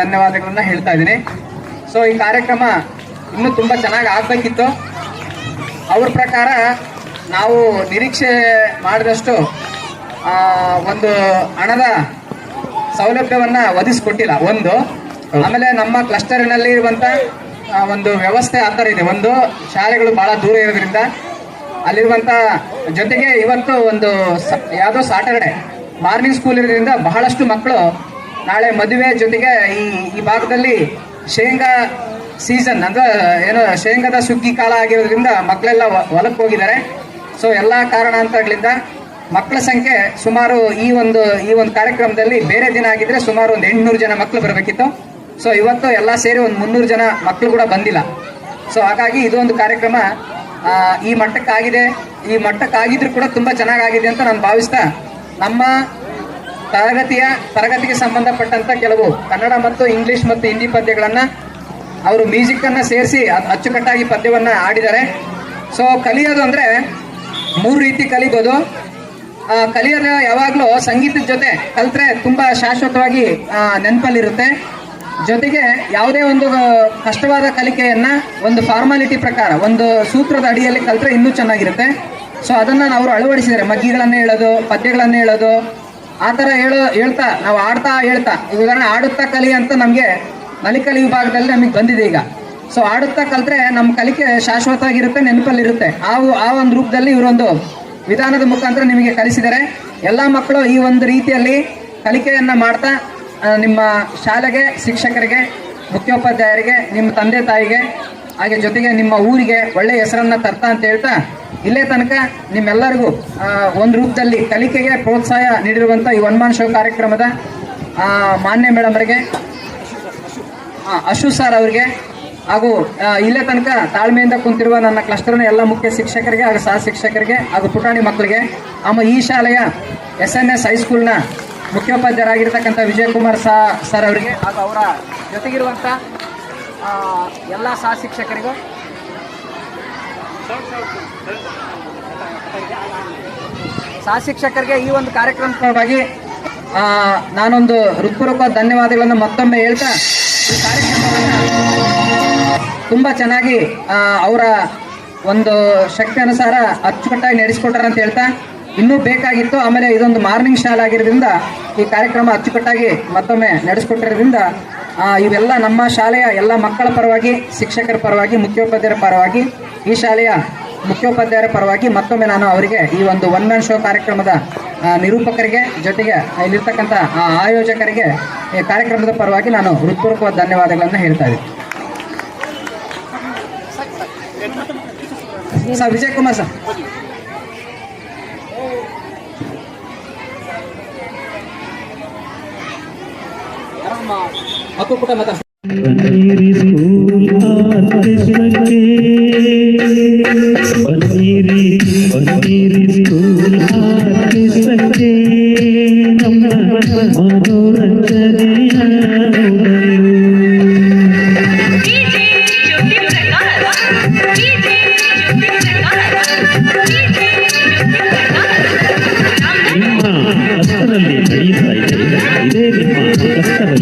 ಧನ್ಯವಾದಗಳನ್ನ ಹೇಳ್ತಾ ಇದ್ದೀನಿ. ಸೊ ಈ ಕಾರ್ಯಕ್ರಮ ಇನ್ನೂ ತುಂಬಾ ಚೆನ್ನಾಗಿ ಆಗ್ಬೇಕಿತ್ತು. ಅವ್ರ ಪ್ರಕಾರ ನಾವು ನಿರೀಕ್ಷೆ ಮಾಡಿದಷ್ಟು ಒಂದು ಹಣದ ಸೌಲಭ್ಯವನ್ನ ಒದಗಿಸ್ಕೊಟ್ಟಿಲ್ಲ. ಒಂದು, ಆಮೇಲೆ ನಮ್ಮ ಕ್ಲಸ್ಟರ್ನಲ್ಲಿ ಇರುವಂತ ಒಂದು ವ್ಯವಸ್ಥೆ ಆ ಇದೆ. ಒಂದು, ಶಾಲೆಗಳು ಬಹಳ ದೂರ ಇರೋದ್ರಿಂದ ಅಲ್ಲಿರುವಂತ ಜೊತೆಗೆ ಇವತ್ತು ಒಂದು ಯಾವುದೋ ಸಾಟರ್ಡೆ ಮಾರ್ನಿಂಗ್ ಸ್ಕೂಲ್ ಇರೋದ್ರಿಂದ ಬಹಳಷ್ಟು ಮಕ್ಕಳು ನಾಳೆ ಮದುವೆ ಜೊತೆಗೆ ಈ ಈ ಭಾಗದಲ್ಲಿ ಶೇಂಗಾ ಸೀಸನ್ ಅಂದ್ರೆ ಏನು ಶೇಂಗಾದ ಸುಗ್ಗಿ ಕಾಲ ಆಗಿರೋದ್ರಿಂದ ಮಕ್ಕಳೆಲ್ಲ ಹೊಲಕ್ಕೆ ಹೋಗಿದ್ದಾರೆ. ಸೊ ಎಲ್ಲ ಕಾರಣಾಂತರಗಳಿಂದ ಮಕ್ಕಳ ಸಂಖ್ಯೆ ಸುಮಾರು ಈ ಒಂದು ಈ ಒಂದು ಕಾರ್ಯಕ್ರಮದಲ್ಲಿ ಬೇರೆ ದಿನ ಆಗಿದ್ರೆ ಸುಮಾರು ಒಂದು ಎಂಟುನೂರು ಜನ ಮಕ್ಕಳು ಬರಬೇಕಿತ್ತು. ಸೊ ಇವತ್ತು ಎಲ್ಲ ಸೇರಿ ಒಂದು ಮುನ್ನೂರು ಜನ ಮಕ್ಕಳು ಕೂಡ ಬಂದಿಲ್ಲ. ಸೊ ಹಾಗಾಗಿ ಇದೊಂದು ಕಾರ್ಯಕ್ರಮ ಈ ಮಟ್ಟಕ್ಕಾಗಿದೆ. ಈ ಮಟ್ಟಕ್ಕಾಗಿದ್ರು ಕೂಡ ತುಂಬ ಚೆನ್ನಾಗಾಗಿದೆ ಅಂತ ನಾನು ಭಾವಿಸ್ತಾ ನಮ್ಮ ತರಗತಿಯ, ತರಗತಿಗೆ ಸಂಬಂಧಪಟ್ಟಂತ ಕೆಲವು ಕನ್ನಡ ಮತ್ತು ಇಂಗ್ಲಿಷ್ ಮತ್ತು ಹಿಂದಿ ಪದ್ಯಗಳನ್ನು ಅವರು ಮ್ಯೂಸಿಕ್ಕನ್ನು ಸೇರಿಸಿ ಅಚ್ಚುಕಟ್ಟಾಗಿ ಪದ್ಯವನ್ನು ಆಡಿದ್ದಾರೆ. ಸೊ ಕಲಿಯೋದು ಅಂದರೆ ಮೂರು ರೀತಿ ಕಲಿಬೋದು. ಕಲಿಯೋದು ಯಾವಾಗಲೂ ಸಂಗೀತದ ಜೊತೆ ಕಲಿತ್ರೆ ತುಂಬ ಶಾಶ್ವತವಾಗಿ ನೆನಪಲ್ಲಿರುತ್ತೆ. ಜೊತೆಗೆ ಯಾವುದೇ ಒಂದು ಕಷ್ಟವಾದ ಕಲಿಕೆಯನ್ನು ಒಂದು ಫಾರ್ಮಾಲಿಟಿ ಪ್ರಕಾರ, ಒಂದು ಸೂತ್ರದ ಅಡಿಯಲ್ಲಿ ಕಲಿತ್ರೆ ಇನ್ನೂ ಚೆನ್ನಾಗಿರುತ್ತೆ. ಸೊ ಅದನ್ನು ಅವರು ಅಳವಡಿಸಿದ್ದಾರೆ ಮಗ್ಗಿಗಳನ್ನು ಹೇಳೋದು, ಪದ್ಯಗಳನ್ನು ಹೇಳೋದು ಆ ಥರ ಹೇಳೋ, ಹೇಳ್ತಾ, ನಾವು ಆಡ್ತಾ ಹೇಳ್ತಾ ಉದಾಹರಣೆ ಆಡುತ್ತಾ ಕಲಿ ಅಂತ ನಮಗೆ ನಲಿಕಲಿ ವಿಭಾಗದಲ್ಲಿ ನಮಗೆ ಬಂದಿದೆ ಈಗ. ಸೊ ಆಡುತ್ತಾ ಕಲಿತ್ರೆ ನಮ್ಮ ಕಲಿಕೆ ಶಾಶ್ವತವಾಗಿರುತ್ತೆ, ನೆನಪಲ್ಲಿರುತ್ತೆ. ಆ ಆ ಒಂದು ರೂಪದಲ್ಲಿ ಇವರೊಂದು ವಿಧಾನದ ಮುಖಾಂತರ ನಿಮಗೆ ಕಲಿಸಿದರೆ ಎಲ್ಲ ಮಕ್ಕಳು ಈ ಒಂದು ರೀತಿಯಲ್ಲಿ ಕಲಿಕೆಯನ್ನು ಮಾಡ್ತಾ ನಿಮ್ಮ ಶಾಲೆಗೆ, ಶಿಕ್ಷಕರಿಗೆ, ಮುಖ್ಯೋಪಾಧ್ಯಾಯರಿಗೆ, ನಿಮ್ಮ ತಂದೆ ತಾಯಿಗೆ, ಹಾಗೆ ಜೊತೆಗೆ ನಿಮ್ಮ ಊರಿಗೆ ಒಳ್ಳೆಯ ಹೆಸರನ್ನು ತರ್ತಾ ಅಂತ ಹೇಳ್ತಾ ಇಲ್ಲೇ ತನಕ ನಿಮ್ಮೆಲ್ಲರಿಗೂ ಒಂದು ರೂಪದಲ್ಲಿ ಕಲಿಕೆಗೆ ಪ್ರೋತ್ಸಾಹ ನೀಡಿರುವಂಥ ಈ ಒನ್ಮಾನ್ ಶೋ ಕಾರ್ಯಕ್ರಮದ ಮಾನ್ಯ ಮೇಡಮ್ರಿಗೆ ಅಶು ಸರ್ ಅವರಿಗೆ, ಹಾಗೂ ಇಲ್ಲೇ ತನಕ ತಾಳ್ಮೆಯಿಂದ ಕುಂತಿರುವ ನನ್ನ ಕ್ಲಸ್ಟರ್ನ ಎಲ್ಲ ಮುಖ್ಯ ಶಿಕ್ಷಕರಿಗೆ ಹಾಗೂ ಸಹ ಶಿಕ್ಷಕರಿಗೆ ಹಾಗೂ ಪುಟಾಣಿ ಮಕ್ಕಳಿಗೆ ಆಮ ಈ ಶಾಲೆಯ ಎಸ್ ಎನ್ ಎಸ್ ಹೈಸ್ಕೂಲ್ನ ಮುಖ್ಯೋಪಾಧ್ಯಾಯರಾಗಿರ್ತಕ್ಕಂಥ ವಿಜಯಕುಮಾರ್ ಸಾ, ಸರ್ ಅವರಿಗೆ ಹಾಗೂ ಅವರ ಜೊತೆಗಿರುವಂಥ ಎಲ್ಲ ಸಹ ಶಿಕ್ಷಕರಿಗೂ ಸಹ ಶಿಕ್ಷಕರಿಗೆ ಈ ಒಂದು ಕಾರ್ಯಕ್ರಮವಾಗಿ ನಾನೊಂದು ಹೃತ್ಪೂರ್ವಕ ಧನ್ಯವಾದಗಳನ್ನು ಮತ್ತೊಮ್ಮೆ ಹೇಳ್ತಾ, ಈ ಕಾರ್ಯಕ್ರಮವನ್ನು ತುಂಬ ಚೆನ್ನಾಗಿ ಅವರ ಒಂದು ಶಕ್ತಿ ಅನುಸಾರ ಅಚ್ಚುಕಟ್ಟಾಗಿ ನಡೆಸಿಕೊಟ್ಟಾರ ಅಂತ ಹೇಳ್ತಾ, ಇನ್ನೂ ಬೇಕಾಗಿತ್ತು, ಆಮೇಲೆ ಇದೊಂದು ಮಾರ್ನಿಂಗ್ ಶಾಲೆ ಆಗಿರೋದ್ರಿಂದ ಈ ಕಾರ್ಯಕ್ರಮ ಅಚ್ಚುಕಟ್ಟಾಗಿ ಮತ್ತೊಮ್ಮೆ ನಡೆಸಿಕೊಟ್ಟಿರೋದ್ರಿಂದ ಇವೆಲ್ಲ ನಮ್ಮ ಶಾಲೆಯ ಎಲ್ಲ ಮಕ್ಕಳ ಪರವಾಗಿ, ಶಿಕ್ಷಕರ ಪರವಾಗಿ, ಮುಖ್ಯೋಪಾಧ್ಯಾಯರ ಪರವಾಗಿ, ಈ ಶಾಲೆಯ ಮುಖ್ಯೋಪಾಧ್ಯಾಯರ ಪರವಾಗಿ ಮತ್ತೊಮ್ಮೆ ನಾನು ಅವರಿಗೆ ಈ ಒಂದು ಒನ್ ಮ್ಯಾನ್ ಶೋ ಕಾರ್ಯಕ್ರಮದ ನಿರೂಪಕರಿಗೆ ಜೊತೆಗೆ ಇಲ್ಲಿರ್ತಕ್ಕಂಥ, ಆ, ಆಯೋಜಕರಿಗೆ ಈ ಕಾರ್ಯಕ್ರಮದ ಪರವಾಗಿ ನಾನು ಹೃತ್ಪೂರ್ವಕವಾದ ಧನ್ಯವಾದಗಳನ್ನು ಹೇಳ್ತಾ ಇದ್ದೀನಿ. Sir Vijay Kumar sir. aku pun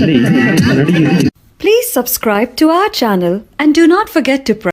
Please subscribe to our channel and do not forget to press